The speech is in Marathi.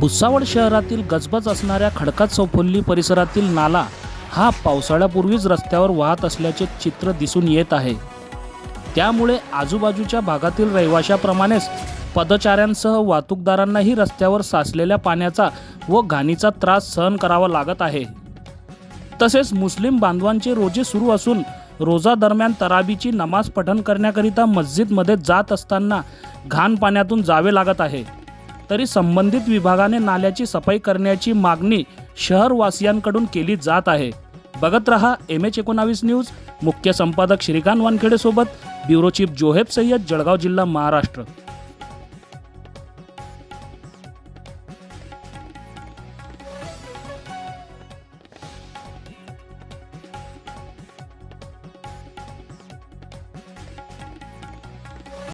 भुसावळ शहरातील गजबज असणाऱ्या खडकात चौफुल्ली परिसरातील नाला हा पावसाळ्यापूर्वीच रस्त्यावर वाहत असल्याचे चित्र दिसून येत आहे. त्यामुळे आजूबाजूच्या भागातील रहिवाशाप्रमाणेच पदचाऱ्यांसह वाहतूकदारांनाही रस्त्यावर साचलेल्या पाण्याचा व घाणीचा त्रास सहन करावा लागत आहे. तसेच मुस्लिम बांधवांचे रोजे सुरू असून रोजादरम्यान तराबीची नमाज पठण करण्याकरिता मस्जिदमध्ये जात असताना घाण पाण्यातून जावे लागत आहे. तरी संबंधित विभागाने नाल्याची सफाई करण्याची मागणी शहरवासियांकडून केली जात आहे. बघत रहा एम एच एकोणावीस न्यूज. मुख्य संपादक श्रीकांत वानखेडेसोबत ब्युरो चीफ जोहेब सय्यद जळगाव जिल्हा महाराष्ट्र.